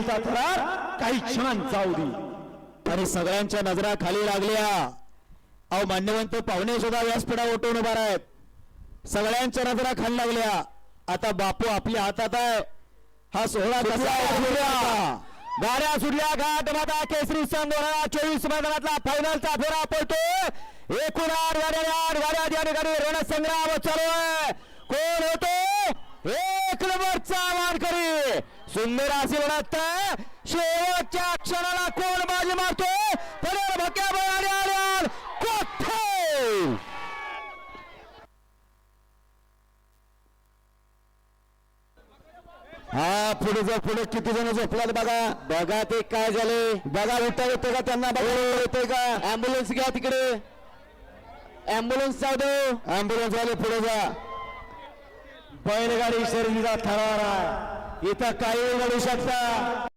फायनलचा थरार काही क्षण जाऊ दे. आणि सगळ्यांच्या नजरा खाली लागल्या. अहो मान्यवंत पाहुणे सुद्धा व्यासपीठा ओटून उभा आहेत सगळ्यांच्या नजरा खाली लागल्या. आता बापू आपल्या हातात आहे. हा सोहळा कसा सुटल्या गाड्या सुटल्या घाट माता केसरी सन दोन हजार चोवीस मैदानातला फायनलचा फेरा पडतो एकूण आठ गाड्या आठ गाड्या या ठिकाणी रणसंग्राम चालू आहे. कोण होतो? एक नंबरचा मानकरी. सुंदर असे म्हणत शेवटच्या क्षणाला कोण बाजी मारतो? पुढे भक्या बळाने कोठे? हा पुढे जा पुढे किती जण झोपलात बघा. बघा ते काय झाले. बघा उठता येते का त्यांना बघा. येते का? अँब्युलन्स घ्या तिकडे. अँब्युलन्स जाऊ दे. अँब्युलन्स वाले पुढे जा. बैलगाडी ठराव आहे. इथं काही घडू शकता.